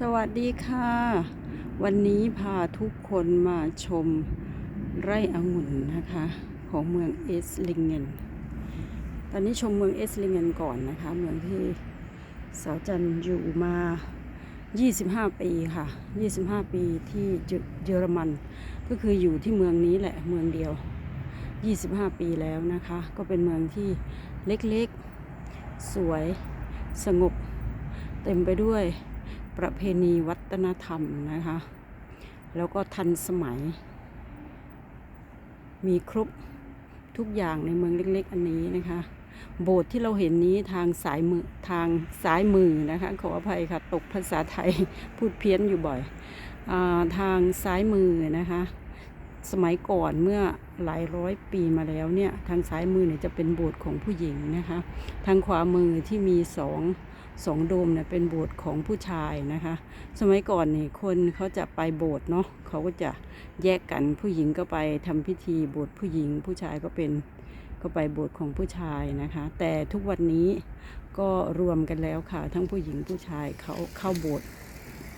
สวัสดีค่ะ วันนี้พาทุกคนมาชมไร่องุ่นนะคะ ของเมืองเอสลิงเกนตอนนี้ชมเมืองเอสลิงเกนก่อนนะคะ เมืองที่สาวจันอยู่มา 25 ปีค่ะ 25 ปีที่เยอรมัน ก็คืออยู่ที่เมืองนี้แหละเมืองเดียว 25 ปีแล้วนะคะ ก็เป็นเมืองที่เล็กๆ สวยสงบ เต็มไปด้วย ประเพณีวัฒนธรรมนะคะ แล้วก็ทันสมัย มีครบทุกอย่างในเมืองเล็ก ๆ อันนี้นะคะ โบสถ์ที่เราเห็นนี้ทางสายมือทางซ้ายมือนะคะ ขออภัยค่ะ ตกภาษาไทยพูดเพี้ยนอยู่บ่อยอาทางซ้ายมือนะคะ สมัยก่อนเมื่อหลายร้อยปีมาแล้วเนี่ย ทางซ้ายมือเนี่ยจะเป็นโบสถ์ของผู้หญิงนะคะ ทางขวามือที่มีสอง สองโดมเนี่ยเป็นโบสถ์ของผู้ชายนะคะ สมัยก่อนนี่คนเขาจะไปโบสถ์เนาะเขาก็จะแยกกันผู้หญิงก็ไปทำพิธีโบสถ์ผู้หญิง ผู้ชายก็เป็นก็ไปโบสถ์ของผู้ชายนะคะ แต่ทุกวันนี้ก็รวมกันแล้วค่ะ ทั้งผู้หญิงผู้ชายเขาเข้าโบสถ์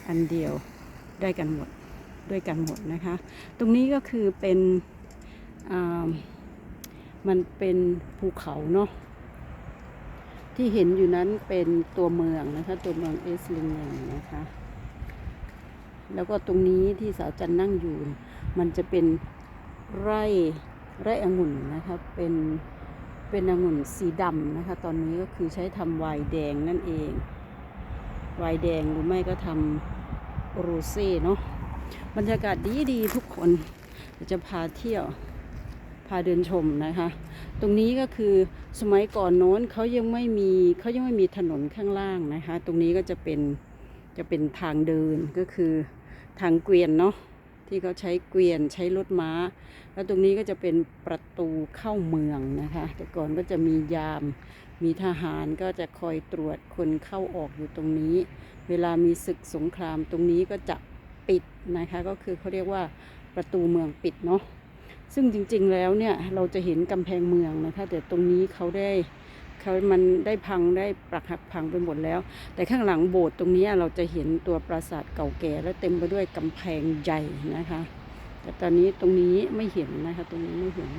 อันเดียวได้กันหมดด้วยกันหมดนะคะ ตรงนี้ก็คือเป็นมันเป็นภูเขาเนาะ ที่เห็นอยู่นั้นเป็นตัวเมืองนะคะ ตัวเมืองเอสลิงเนนนะคะ แล้วก็ตรงนี้ที่สาวจันนั่งอยู่ มันจะเป็นไร่ไร่องุ่นนะคะเป็นเป็นองุ่นสีดำนะคะ ตอนนี้ก็คือใช้ทำไวน์แดงนั่นเองไวน์แดงหรือไม่ก็ทำโรเซ่เนาะบรรยากาศดีดีทุกคนจะพาเที่ยว พาเดินชมนะคะ ตรงนี้ก็คือสมัยก่อนโน้นเขายังไม่มีเขายังไม่มีถนนข้างล่างนะคะ ตรงนี้ก็จะเป็นจะเป็นทางเดินก็คือทางเกวียนเนาะที่เขาใช้เกวียนใช้รถม้า แล้วตรงนี้ก็จะเป็นประตูเข้าเมืองนะคะ แต่ก่อนก็จะมียามมีทหารก็จะคอยตรวจคนเข้าออกอยู่ตรงนี้ เวลามีศึกสงครามตรงนี้ก็จะปิดนะคะ ก็คือเขาเรียกว่าประตูเมืองปิดเนาะ ซึ่งจริงๆแล้วเนี่ยเราจะเห็นกำแพงเมืองนะคะ แต่ตรงนี้เขาได้เขามันได้พังได้ปรักหักพังไปหมดแล้ว แต่ข้างหลังโบสถ์ตรงนี้เราจะเห็นตัวปราสาทเก่าแก่ และเต็มไปด้วยกำแพงใหญ่นะคะ แต่ตอนนี้ตรงนี้ไม่เห็นนะคะ ตรงนี้ไม่เห็น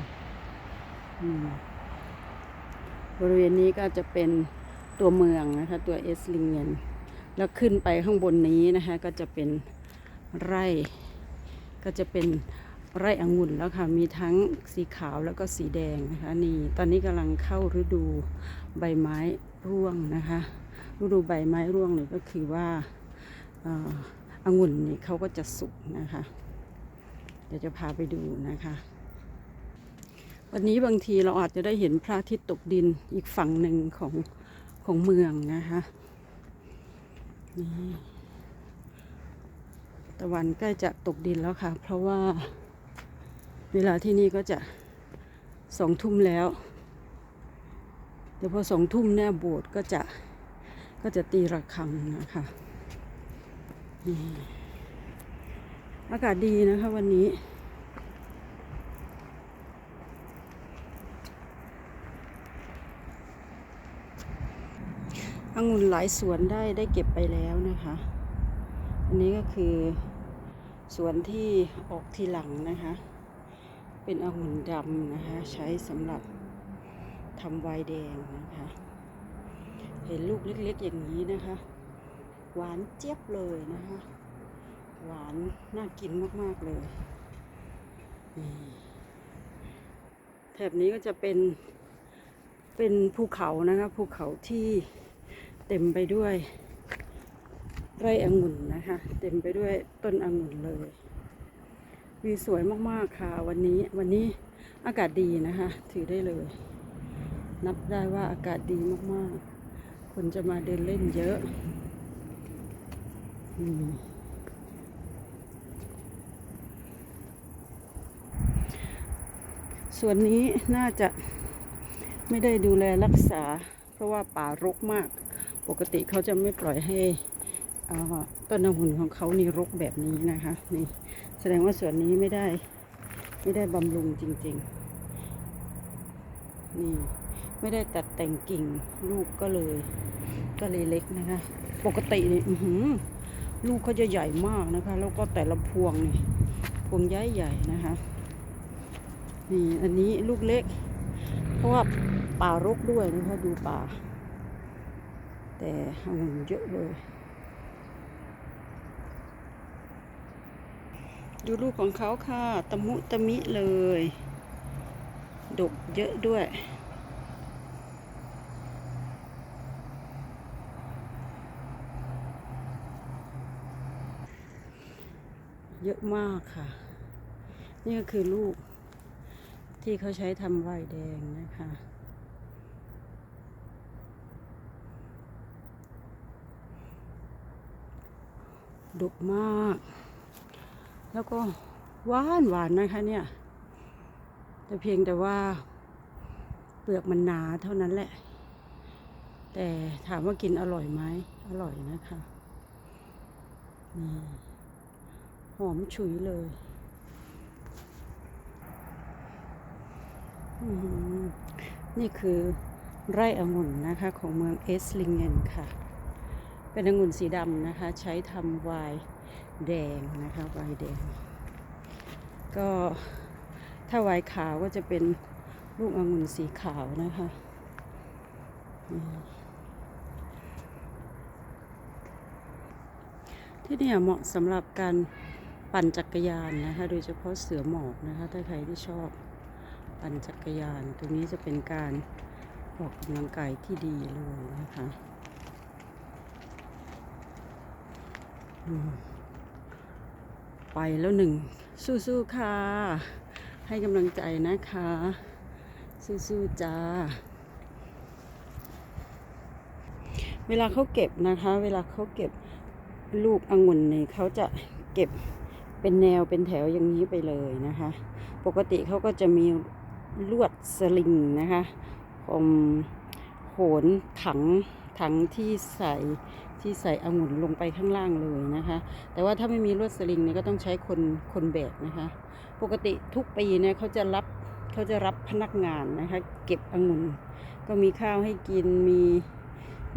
บริเวณนี้ก็จะเป็นตัวเมืองนะคะ ตัวเอสลิงเงนแล้วขึ้นไปข้างบนนี้นะคะ ก็จะเป็นไร่ ก็จะเป็น ไร่องุ่นแล้วค่ะมีทั้งสีขาวแล้วก็สีแดงนะคะนี่ตอนนี้กำลังเข้าฤดูใบไม้ร่วงนะคะฤดูใบไม้ร่วงเนี่ยก็คือว่าอ่อองุ่นนี่เขาก็จะสุกนะคะ เดี๋ยวจะพาไปดูนะคะ วันนี้บางทีเราอาจจะได้เห็นพระอาทิตย์ตกดินอีกฝั่งหนึ่งของของเมืองนะคะนี่ตะวันใกล้จะตกดินแล้วค่ะ เพราะว่า เวลาที่นี่ก็จะสองทุ่มแล้ว เดี๋ยวพอสองทุ่มเนี่ยโบสถ์ก็จะก็จะตีระฆังนะคะอากาศดีนะคะวันนี้ องุ่นหลายสวนได้ได้เก็บไปแล้วนะคะ อันนี้ก็คือสวนที่ออกทีหลังนะคะ เป็นองุ่นดำนะคะ ใช้สำหรับทำไวน์แดงนะคะ เห็นลูกเล็กๆอย่างนี้นะคะ หวานเจี๊ยบเลยนะคะ หวานน่ากินมากๆเลยนี่แถบนี้ก็จะเป็นเป็นภูเขานะคะภูเขาที่เต็มไปด้วยไร่องุ่นนะคะ เต็มไปด้วยต้นองุ่นเลย วิวสวยมากๆค่ะ วันนี้วันนี้อากาศดีนะคะ ถือได้เลย นับได้ว่าอากาศดีมากๆ คนจะมาเดินเล่นเยอะส่วนนี้น่าจะไม่ได้ดูแลรักษา เพราะว่าป่ารกมาก ปกติเขาจะไม่ปล่อยให้อ่าต้นองุ่นของเขานี่รกแบบนี้นะคะนี่ ดงว่าส่วนนี้ไม่ได้ ไม่ได้บำรุงจริง ๆ นี่ไม่ได้ตัดแต่งกิ่งลูกก็เลย ก็เลยเล็กนะคะ ปกตินี่อือหือลูกเขาจะใหญ่มากนะคะ แล้วก็แต่ละพวงนี่พวงใหญ่ใหญ่ๆนะคะ นี่อันนี้ลูกเล็ก เพราะว่าป่ารกด้วยนะคะ ดูป่า แต่องุ่นเยอะเลย ดูลูกของเขาค่ะ ตะมุตะมิเลย ดกเยอะด้วย เยอะมากค่ะ นี่ก็คือลูก ที่เขาใช้ทำไวน์แดงนะคะดกมาก แล้วก็หวานหวานนะคะเนี่ย แต่เพียงแต่ว่าเปลือกมันหนาเท่านั้นแหละ แต่ถามว่ากินอร่อยไหมอร่อยนะคะนี่หอมฉุยเลยนี่คือไร่องุ่นนะคะของเมืองเอสลิงเกนค่ะ เป็นองุ่นสีดำนะคะ ใช้ทำไวน์ แดงนะคะไว้แดง ก็ถ้าไว้ขาวก็จะเป็นลูกองุ่นสีขาวนะคะที่นี่เหมาะสำหรับการปั่นจักรยานนะคะ โดยเฉพาะเสือหมอบนะคะ ถ้าใครที่ชอบปั่นจักรยาน ตรงนี้จะเป็นการออกกำลังกายที่ดีเลยนะคะ อืม ไปแล้วหนึ่ง สู้ๆค่ะ ให้กำลังใจนะคะ สู้ๆจ้า เวลาเขาเก็บนะคะ เวลาเขาเก็บลูกองุ่นเนี่ยเขาจะเก็บเป็นแนวเป็นแถวอย่างนี้ไปเลยนะคะ ปกติเขาก็จะมีลวดสลิงนะคะอมโหนถังถังที่ใส่ ที่ใส่องุ่นลงไปข้างล่างเลยนะคะ แต่ว่าถ้าไม่มีลวดสลิงเนี่ยก็ต้องใช้คนคนแบกนะคะ ปกติทุกปีเนี่ยเขาจะรับเขาจะรับพนักงานนะคะ เก็บองุ่นก็มีข้าวให้กินมี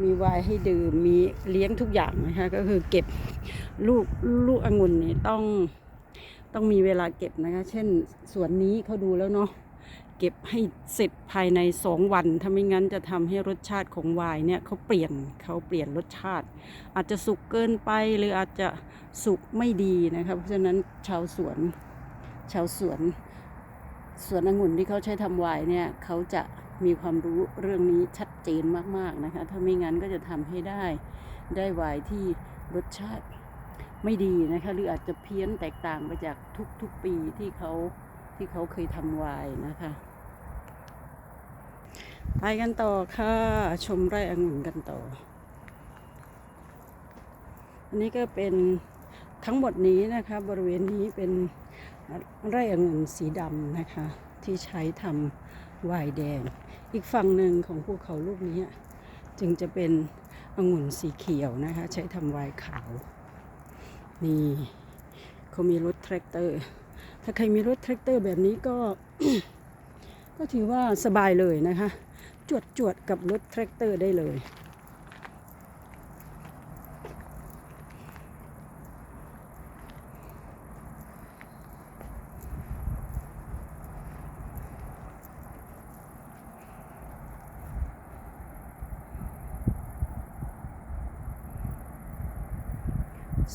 มีไวน์ให้ดื่มมีเลี้ยงทุกอย่างนะคะ ก็คือเก็บลูกลูกองุ่นนี่ต้องต้องมีเวลาเก็บนะคะ เช่นสวนนี้เขาดูแล้วเนาะ เก็บให้เสร็จภายในสองวัน ถ้าไม่งั้นจะทำให้รสชาติของไวน์เนี่ยเขาเปลี่ยนเขาเปลี่ยนรสชาติ อาจจะสุกเกินไปหรืออาจจะสุกไม่ดีนะคะเพราะฉะนั้นชาวสวน ชาวสวนสวนองุ่นที่เขาใช้ทำไวน์เนี่ยเขาจะมีความรู้เรื่องนี้ชัดเจนมากๆนะคะ ถ้าไม่งั้นก็จะทำให้ได้ได้ไวน์ที่รสชาติไม่ดีนะคะหรืออาจจะเพี้ยนแตกต่างไปจากทุกๆปีที่เขาที่เขาเคยทำไวน์นะคะ ไปกันต่อค่ะ ชมไร่องุ่นกันต่อ อันนี้ก็เป็นทั้งหมดนี้นะคะ บริเวณนี้เป็นไร่องุ่นสีดำนะคะ ที่ใช้ทำวน์แดง อีกฝั่งหนึ่งของภูเขาลูกนี้ จึงจะเป็นองุ่นสีเขียวนะคะ ใช้ทำวน์ขาว นี่เขามีรถแทรกเตอร์ ถ้าใครมีรถแทรกเตอร์แบบนี้ก็ก็ถือว่าสบายเลยนะคะ จวดจวดๆกับรถแทรกเตอร์ได้เลย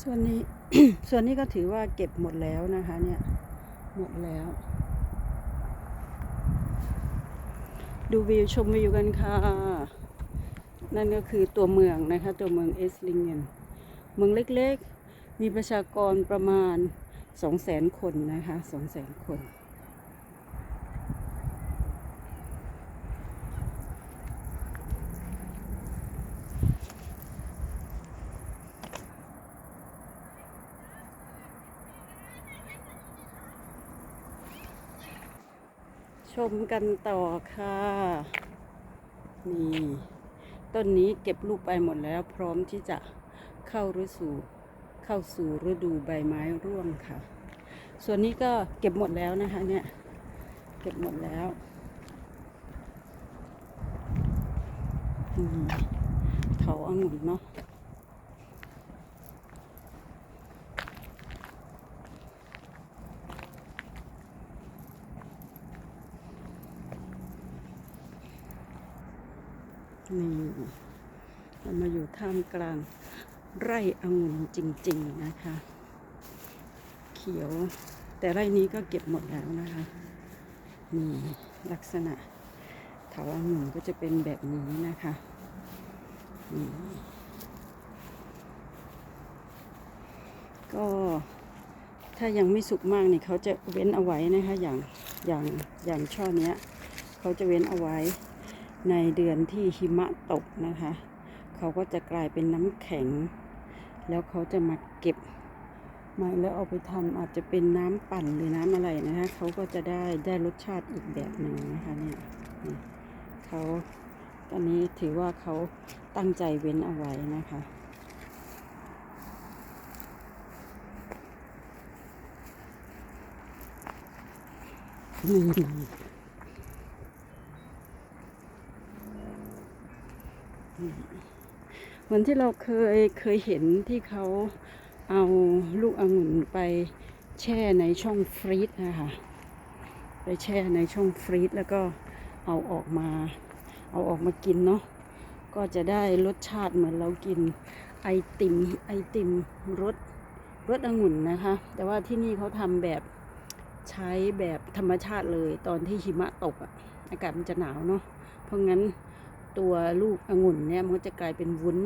ส่วนนี้ ส่วนนี้ก็ถือว่าเก็บหมดแล้วนะคะ เนี่ย หมดแล้ว ดูวิวชมวิวกันค่ะ นั่นก็คือตัวเมืองนะคะ ตัวเมืองเอสลิงเกนเมืองเล็กๆ มีประชากรประมาณ 200,000 คนนะคะ 200,000 คน ช มกันต่อค่ะ นี่ ต้นนี้เก็บลูกไปหมดแล้ว พร้อมที่จะเข้าฤดูเข้าสู่ฤดูใบไม้ร่วงค่ะ ส่วนนี้ก็เก็บหมดแล้วนะคะ เนี่ย เก็บหมดแล้วอืมเขาองุ่นเนาะ นี่ เรามาอยู่ท่ามกลางไร่องุ่นจริง ๆนะคะ เขียว แต่ไร่นี้ก็เก็บหมดแล้วนะคะนี่ลักษณะเถาองุ่นก็จะเป็นแบบนี้นะคะนี่ก็ถ้ายังไม่สุกมากนี่เขาจะเว้นเอาไว้นะคะอย่างอย่างอย่างช่อเนี้ย เขาจะเว้นเอาไว้ ในเดือนที่หิมะตกนะคะ เขาก็จะกลายเป็นน้ำแข็ง แล้วเขาจะมาเก็บมาแล้วเอาไปทำอาจจะเป็นน้ำปั่นหรือน้ำอะไรนะคะเขาก็จะได้ได้รสชาติอีกแบบหนึ่งนะคะเนี่ยเขาตอนนี้ถือว่าเขาตั้งใจเว้นเอาไว้นะคะนี่ เหมือนที่เราเคยเคยเห็นที่เขาเอาลูกองุ่นไปแช่ในช่องฟรีซนะคะไปแช่ในช่องฟรีซแล้วก็เอาออกมา เอาออกมากินเนาะก็จะได้รสชาติเหมือนเรากินไอติมไอติมรสรสองุ่นนะคะ แต่ว่าที่นี่เขาทำแบบใช้แบบธรรมชาติเลย ตอนที่หิมะตกอะอากาศมันจะหนาวเนาะเพราะงั้น ตัวลูกองุ่นเนี่ยมันก็จะกลายเป็นวุ้น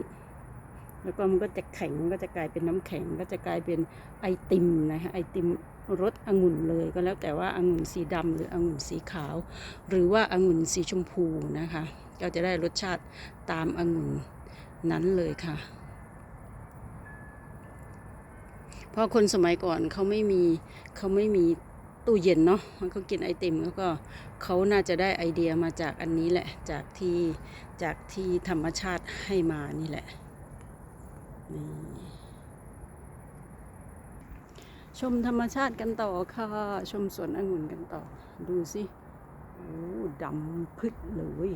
แล้วก็มันก็จะแข็งก็จะกลายเป็นน้ำแข็ง ก็จะกลายเป็นไอติมนะคะไอติมรสองุ่นเลยก็แล้วแต่ว่าองุ่นสีดำหรือองุ่นสีขาว หรือว่าองุ่นสีชมพูนะคะก็จะได้รสชาติตามองุ่นนั้นเลยค่ะเพราะคนสมัยก่อนเขาไม่มีเขาไม่มีตู้เย็นเนาะมันก็กินไอติมแล้วก็ เขาน่าจะได้ไอเดียมาจากอันนี้แหละ จากที่จากที่ธรรมชาติให้มานี่แหละนี่ชมธรรมชาติกันต่อค่ะ ชมสวนองุ่นกันต่อ ดูสิโอ้ดำพึดเลย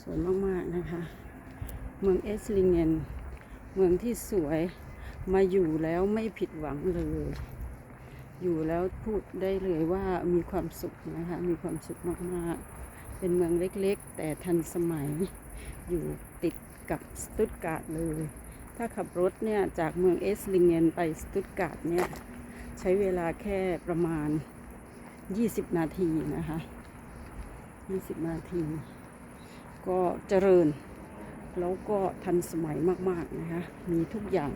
สวยมาก ๆ นะคะ เมืองเอสลิงเงน เมืองที่สวยมาอยู่แล้วไม่ผิดหวังเลย อยู่แล้วพูดได้เลยว่ามีความสุขนะคะมีความสุขมากๆ เป็นเมืองเล็กๆ แต่ทันสมัยอยู่ติดกับสตุตการ์ดเลย ถ้าขับรถเนี่ยจากเมืองเอสลิงเงนไปสตุตการ์ดเนี่ยใช้เวลาแค่ประมาณ 20 นาทีนะคะ 20 นาที ก็เจริญ แล้วก็ทันสมัยมาก ๆ นะคะ มีทุกอย่าง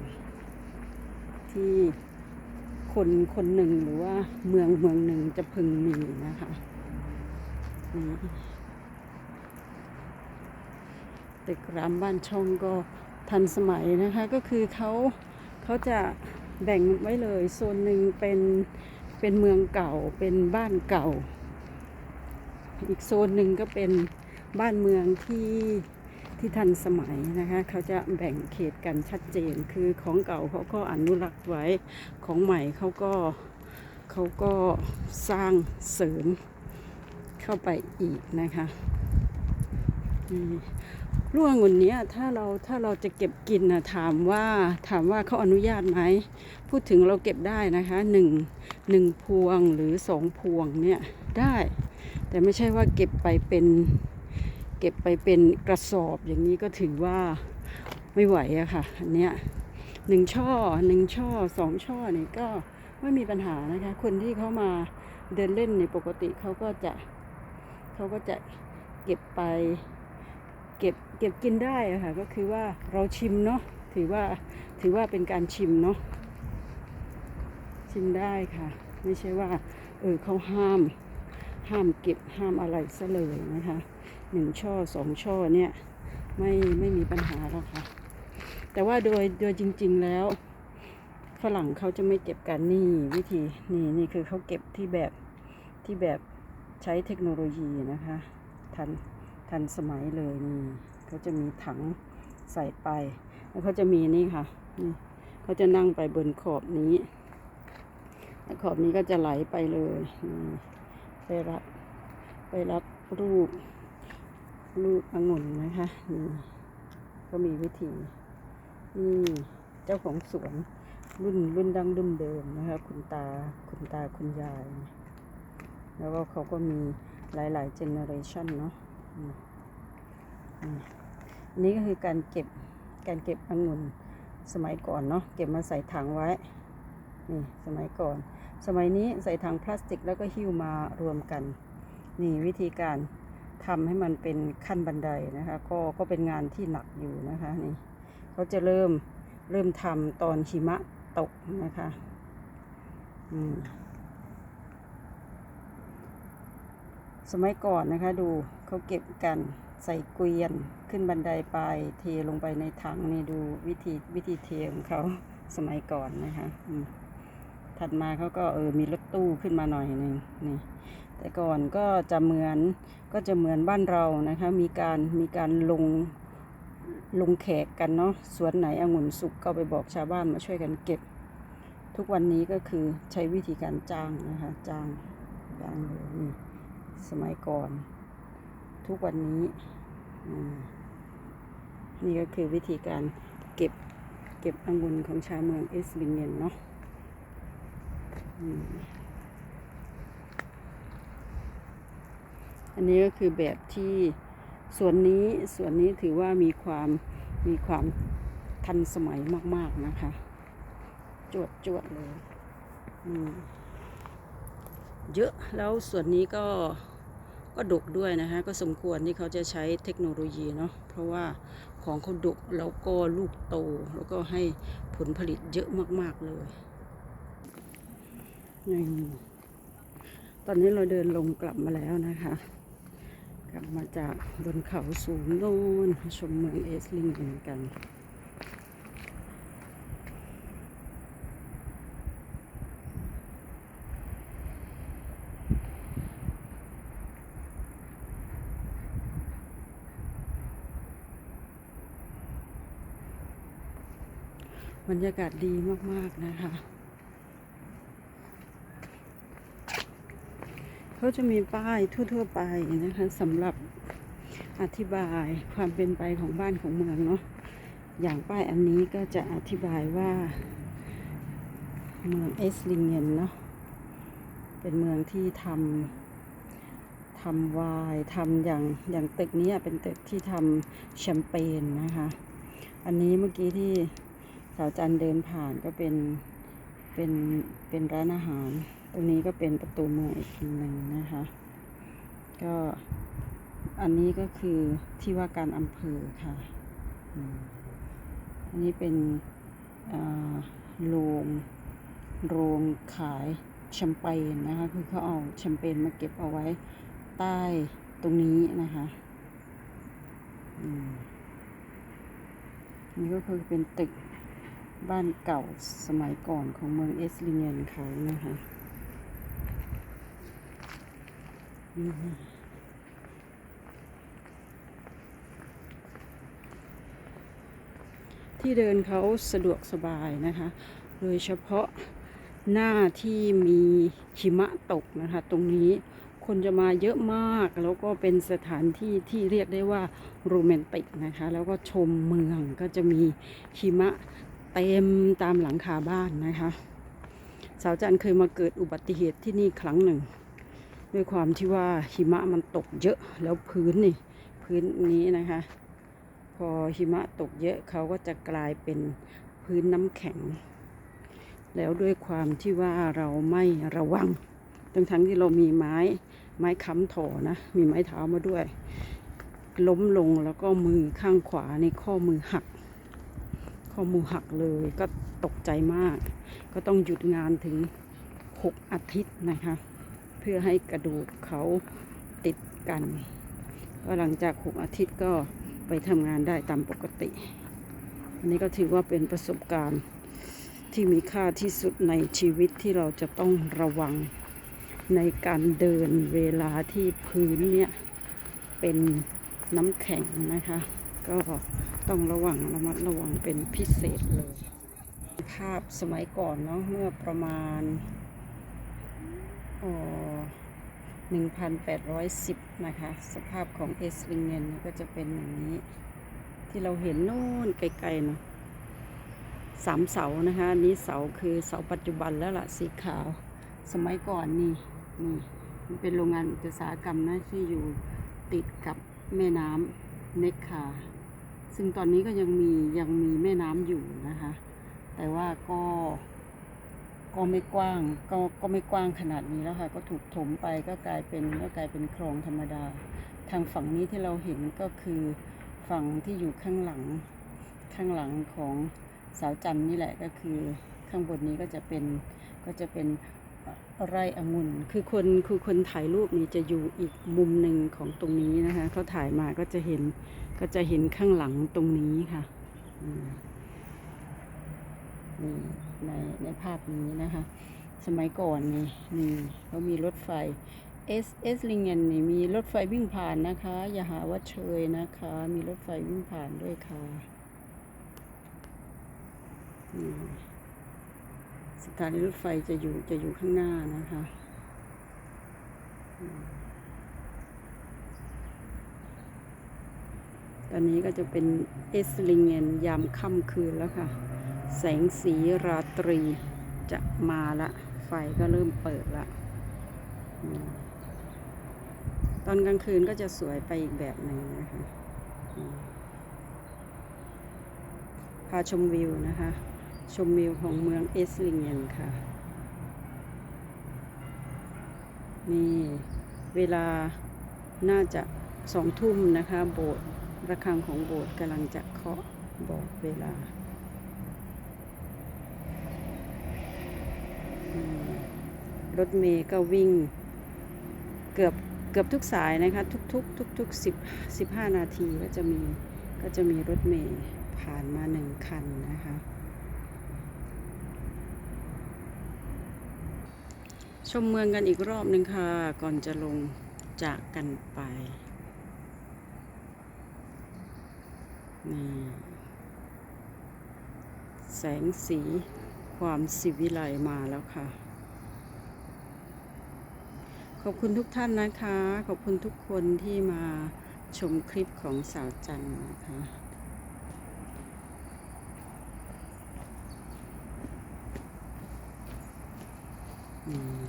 ที่ คนคนหนึ่งหรือว่าเมืองเมืองหนึ่งจะพึงมีนะคะนี่ตึกรามบ้านช่องก็ทันสมัยนะคะ ก็คือเขาเขาจะแบ่งไว้เลยโซนหนึ่งเป็นเป็นเมืองเก่าเป็นบ้านเก่า อีกโซนหนึ่งก็เป็นบ้านเมืองที่ ที่ทันสมัยนะคะเขาจะแบ่งเขตกันชัดเจน คือของเก่าเขาก็อนุรักษ์ไว้ของใหม่เขาก็เขาก็สร้างเสริมเข้าไปอีกนะคะนี่ลูกองุ่นเนี้ยถ้าเราถ้าเราจะเก็บกินนะถามว่าถามว่าเขาอนุญาตไหมพูดถึงเราเก็บได้นะคะหนึ่งหนึ่งพวงหรือสองพวงเนี่ยได้ แต่ไม่ใช่ว่าเก็บไปเป็น เก็บไปเป็นกระสอบอย่างนี้ก็ถือว่าไม่ไหวอะค่ะ อันเนี้ยหนึ่งช่อหนึ่งช่อสองช่อนี่ก็ไม่มีปัญหานะคะ คนที่เขามาเดินเล่นในปกติเขาก็จะเขาก็จะเก็บไป เก็บเก็บกินได้อะค่ะ ก็คือว่าเราชิมเนาะถือว่าถือว่าเป็นการชิมเนาะชิมได้ค่ะ ไม่ใช่ว่าเออเขาห้าม ห้ามเก็บห้ามอะไรซะเลยนะคะ หนึ่งช่อสองช่อเนี่ยไม่ไม่มีปัญหาหรอกค่ะ แต่ว่าโดยโดยจริง ๆแล้วฝรั่งเขาจะไม่เก็บกันนี่วิธีนี่นี่คือเขาเก็บที่แบบที่แบบใช้เทคโนโลยีนะคะ ทันทันสมัยเลยนี่เขาจะมีถังใส่ไป แล้วเขาจะมีนี่ค่ะนี่เขาจะนั่งไปบนขอบนี้แล้วขอบนี้ก็จะไหลไปเลยนี่ไปรับไปรับลูก ลูกองุ่นนะคะนี่ก็มีวิธีนี่เจ้าของสวนรุ่นรุ่นดั้งรุ่นเดิมนะคะ คุณตาคุณตาคุณยาย แล้วก็เขาก็มีหลายๆเจเนอเรชันเนาะอันนี้ก็คือการเก็บการเก็บองุ่นสมัยก่อนเนาะเก็บมาใส่ถังไว้นี่สมัยก่อน สมัยนี้ใส่ถังพลาสติกแล้วก็หิ้วมารวมกัน นี่วิธีการ ทำให้มันเป็นขั้นบันไดนะคะ ก็ก็เป็นงานที่หนักอยู่นะคะนี่เขาจะเริ่มเริ่มทำตอนหิมะตกนะคะอืมสมัยก่อนนะคะดูเขาเก็บกันใส่เกวียนขึ้นบันไดไปเทลงไปในถังนี่ดูวิธีวิธีเทของเขาสมัยก่อนนะคะถัดมาเขาก็เออมีรถตู้ขึ้นมาหน่อยหนึ่งนี่ แต่ก่อนก็จะเหมือนก็จะเหมือนบ้านเรานะคะ มีการมีการลงลงแขกกันเนาะสวนไหนองุ่นสุกก็ไปบอกชาวบ้านมาช่วยกันเก็บ ทุกวันนี้ก็คือใช้วิธีการจ้างนะคะจ้างจ้างเลยนี่สมัยก่อน ทุกวันนี้นี่ก็คือวิธีการเก็บเก็บองุ่นของชาวเมืองเอสลิงเกนเนาะ อันนี้ก็คือแบบที่ส่วนนี้ส่วนนี้ถือว่ามีความมีความทันสมัยมาก ๆ นะคะ จวดจวดเลยอืมเยอะแล้วส่วนนี้ก็ก็ดกด้วยนะคะ ก็สมควรที่เขาจะใช้เทคโนโลยีเนาะเพราะว่าของเขาดกแล้วก็ลูกโตแล้วก็ให้ผลผลิตเยอะมาก ๆ เลยนี่ตอนนี้เราเดินลงกลับมาแล้วนะคะ กลับมาจากบนเขาสูงโน่นชมเมืองเอสลิงเหมือนกันบรรยากาศดีมาก ๆ นะคะ เขาจะมีป้ายทั่ว ๆ ไปนะคะสำหรับอธิบายความเป็นไปของบ้านของเมืองเนาะอย่างป้ายอันนี้ก็จะอธิบายว่า เมืองเอสลิงเกนเนาะเป็นเมืองที่ทำทำไวายทำอย่างอย่างตึกนี้เป็นตึกที่ทำแชมเปญนะคะ อันนี้เมื่อกี้ที่สาวจันเดินผ่านก็เป็นเป็นเป็นร้านอาหาร ตรงนี้ก็เป็นประตูเมืองอีกทีหนึ่งนะคะ ก็อันนี้ก็คือที่ว่าการอำเภอค่ะ อันนี้เป็นโรงโรงขายแชมเปญนะคะ คือเขาเอาแชมเปญมาเก็บเอาไว้ใต้ตรงนี้นะคะอืมนี่ก็คือเป็นตึกบ้านเก่าสมัยก่อนของเมืองเอสลิงเกนเขานะคะ อืม ที่เดินเขาสะดวกสบายนะคะ โดยเฉพาะหน้าที่มีหิมะตกนะคะ ตรงนี้คนจะมาเยอะมาก แล้วก็เป็นสถานที่ที่เรียกได้ว่าโรแมนติกนะคะ แล้วก็ชมเมืองก็จะมีหิมะเต็มตามหลังคาบ้านนะคะ สาวจันเคยมาเกิดอุบัติเหตุที่นี่ครั้งหนึ่ง ด้วยความที่ว่าหิมะมันตกเยอะแล้วพื้นนี่พื้นนี้นะคะ พอหิมะตกเยอะเขาก็จะกลายเป็นพื้นน้ำแข็ง แล้วด้วยความที่ว่าเราไม่ระวัง ทั้งทั้งที่เรามีไม้ไม้ค้ำถอนะ มีไม้เท้ามาด้วย ล้มลงแล้วก็มือข้างขวาในข้อมือหัก ข้อมือหักเลยก็ตกใจมาก ก็ต้องหยุดงานถึง 6 อาทิตย์นะคะ พื่อให้กระดูกเขาติดกันก็หลังจาก 6 อาทิตย์ก็ไปทำงานได้ตามปกติ อันนี้ก็ถือว่าเป็นประสบการณ์ที่มีค่าที่สุดในชีวิตที่เราจะต้องระวังในการเดินเวลาที่พื้นเนี่ย เป็นน้ำแข็งนะคะ ก็ต้องระวังระมัดระวังเป็นพิเศษเลย ภาพสมัยก่อนเนาะเมื่อประมาณ เอ่อ1,810นะคะ สภาพของเอสลิงเกนก็จะเป็นอย่างนี้ ที่เราเห็นโน่นไกลๆเนาะสามเสานะคะนี้เสาคือเสาปัจจุบันแล้วล่ะสีขาว สมัยก่อนนี่นี่ มันเป็นโรงงานอุตสาหกรรมนะที่อยู่ติดกับแม่น้ำเน็กคาซึ่งตอนนี้ก็ยังมียังมีแม่น้ำอยู่นะคะ แต่ว่าก็ ก็ไม่กว้างก็ก็ไม่กว้างขนาดนี้แล้วค่ะ ก็ถูกถมไปก็กลายเป็นก็กลายเป็นคลองธรรมดา ทางฝั่งนี้ที่เราเห็นก็คือฝั่งที่อยู่ข้างหลังข้างหลังของสาวจันทร์นี่แหละก็คือข้างบนนี้ก็จะเป็นก็จะเป็นเอ่อไร่องุ่น คือคนคือคนถ่ายรูปนี้จะอยู่อีกมุมหนึ่งของตรงนี้นะคะเขาถ่ายมาก็จะเห็นก็จะเห็นข้างหลังตรงนี้ค่ะอืม นี่ในในภาพนี้นะคะ สมัยก่อนนี่นี่เขามีรถไฟเอสเอสลิงเงนนี่มีรถไฟวิ่งผ่านนะคะ อย่าหาว่าเชยนะคะ มีรถไฟวิ่งผ่านด้วยค่ะนี่สถานีรถไฟจะอยู่จะอยู่ข้างหน้านะคะตอนนี้ก็จะเป็นเอสลิงเงนยามค่ำคืนแล้วค่ะ แสงสีราตรีจะมาละ ไฟก็เริ่มเปิดละ ตอนกลางคืนก็จะสวยไปอีกแบบหนึ่งนะคะพาชมวิวนะคะ ชมวิวของเมืองเอสลิงเงนค่ะ นี่เวลาน่าจะสองทุ่มนะคะ โบสถ์ระฆังของโบสถ์กำลังจะเคาะบอกเวลาอืม รถเมย์ก็วิ่งเกือบเกือบทุกสายนะคะ ทุกทุกทุกทุกสิบสิบห้านาทีก็จะมีก็จะมีรถเมล์ผ่านมาหนึ่งคันนะคะ ชมเมืองกันอีกรอบหนึ่งค่ะ ก่อนจะลงจากกันไปนี่แสงสีความสิวิไลมาแล้วค่ะ ขอบคุณทุกท่านนะคะ ขอบคุณทุกคนที่มาชมคลิปของสาวจันนะคะอืม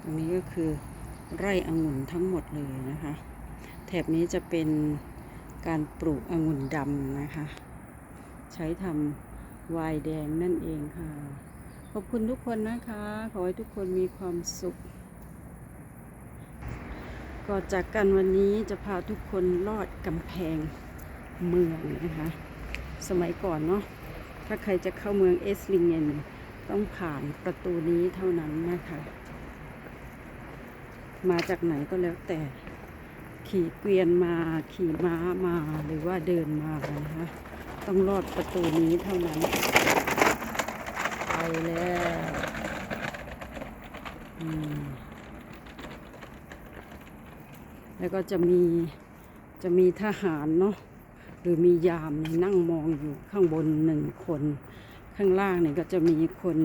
ตรงนี้ก็คือไร่องุ่นทั้งหมดเลยนะคะ แถบนี้จะเป็นการปลูกองุ่นดำนะคะ ใช้ทำวน์แดงนั่นเองค่ะ ขอบคุณทุกคนนะคะ ขอให้ทุกคนมีความสุข ก่อนจากกันวันนี้จะพาทุกคนลอดกำแพงเมืองนะคะ สมัยก่อนเนาะถ้าใครจะเข้าเมืองเอสลิงเงนต้องผ่านประตูนี้เท่านั้นนะคะ มาจากไหนก็แล้วแต่ขี่เกวียนมาขี่ม้ามาหรือว่าเดินมานะคะต้องลอดประตูนี้เท่านั้น ไปแล้ว อืม แล้วก็จะมีจะมีทหารเนาะหรือมียามนี่นั่งมองอยู่ข้างบนหนึ่งคน ข้างล่างเนี่ยก็จะมีคน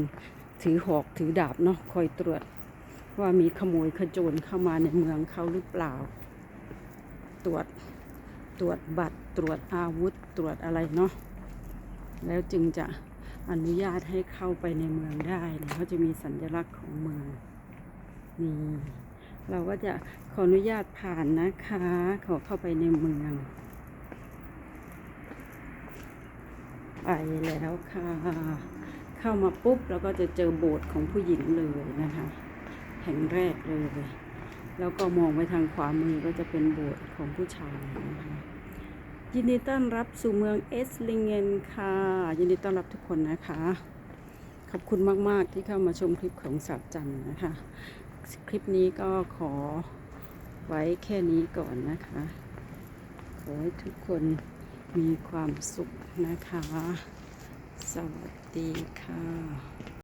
ถือหอกถือดาบเนาะคอยตรวจว่ามีขโมยขโจรเข้ามาในเมืองเขาหรือเปล่า ตรวจตรวจบัตรตรวจอาวุธตรวจอะไรเนาะแล้วจึงจะอนุญาตให้เข้าไปในเมืองได้เขาจะมีสัญลักษณ์ของเมืองนี่ เราก็จะขออนุญาตผ่านนะคะ ขอเข้าไปในเมือง ไปแล้วค่ะ เข้ามาปุ๊บเราก็จะเจอโบสถ์ของผู้หญิงเลยนะคะ แห่งแรกเลย แล้วก็มองไปทางขวามือก็จะเป็นโบสถ์ของผู้ชายนะคะ ยินดีต้อนรับสู่เมืองเอสลิงเกนค่ะ ยินดีต้อนรับทุกคนนะคะ ขอบคุณมาก ๆ ที่เข้ามาชมคลิปของสาวจันนะคะ คลิปนี้ก็ขอไว้แค่นี้ก่อนนะคะ ขอให้ทุกคนมีความสุขนะคะ สวัสดีค่ะ